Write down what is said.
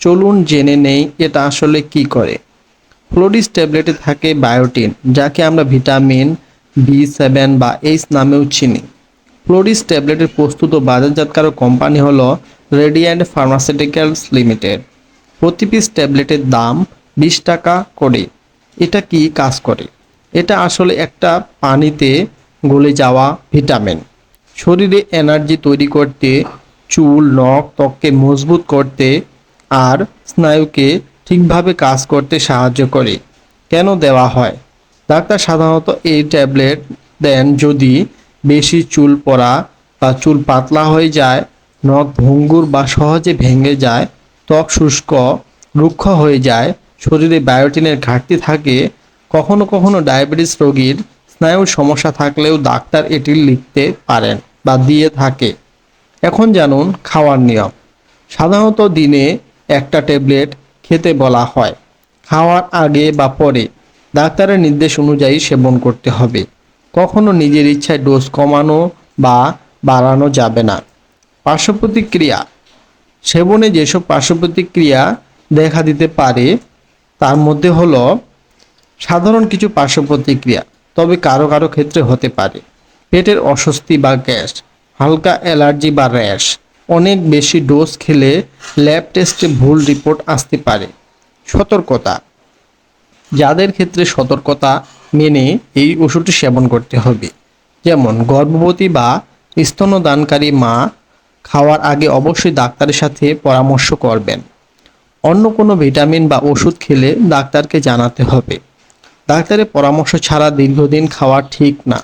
চলুন জেনে নেই এটা আসলে কি করে। ফ্লোরিস ট্যাবলেটে থাকে বায়োটিন, যাকে আমরা ভিটামিন বি সেভেন বা এইচ নামেও চিনি। ফ্লোরিস ট্যাবলেটের প্রস্তুত বাজারজাতকারক কোম্পানি হলো রেডিয়ান্ট ফার্মাসিউটিক্যালস লিমিটেড। প্রতি পিস ট্যাবলেটের দাম বিশ টাকা করে। এটা কি কাজ করে? এটা আসলে একটা পানিতে গলে যাওয়া ভিটামিন। শরীরে এনার্জি তৈরি করতে, চুল, নখ, ত্বককে মজবুত করতে আর স্নায়ুকে ঠিকভাবে কাজ করতে সাহায্য করে। কেন দেওয়া হয়? ডাক্তার সাধারণত এই ট্যাবলেট দেন যদি বেশি চুল পড়া বা চুল পাতলা হয়ে যায়, নখ ভঙ্গুর বা সহজে ভেঙে যায়, ত্বক শুষ্ক, রুক্ষ হয়ে যায়, শরীরে বায়োটিনের ঘাটতি থাকে, কখনো কখনো ডায়াবেটিস রোগীর স্নায়ুর সমস্যা থাকলেও ডাক্তার এটি লিখতে পারেন বা দিয়ে থাকে। এখন জানুন খাওয়ার নিয়ম। সাধারণত দিনে একটা ট্যাবলেট খেতে বলা হয়। খাওয়ার আগে বা পরে ডাক্তারের নির্দেশ অনুযায়ী সেবন করতে হবে। কখনো নিজের ইচ্ছায় ডোজ কমানো বা বাড়ানো যাবে না। পার্শ্ব প্রতিক্রিয়া সেবনে যেসব পার্শ্ব প্রতিক্রিয়া দেখা দিতে পারে, তার মধ্যে হলো সাধারণ কিছু পার্শ্ব প্রতিক্রিয়া তবে কারও কারও ক্ষেত্রে হতে পারে। পেটের অস্বস্তি বা গ্যাস, হালকা অ্যালার্জি বা র্যাশ। অনেক বেশি ডোজ খেলে ল্যাব টেস্টে ভুল রিপোর্ট আসতে পারে। সতর্কতা। যাদের ক্ষেত্রে সতর্কতা মেনে এই ওষুধটি সেবন করতে হবে। যেমন, গর্ভবতী বা স্তনদানকারী মা খাওয়ার আগে অবশ্যই ডাক্তারের সাথে পরামর্শ করবেন। অন্য কোনো ভিটামিন বা ওষুধ খেলে ডাক্তারকে জানাতে হবে। ডাক্তারের পরামর্শ ছাড়া দীর্ঘদিন খাওয়া ঠিক না।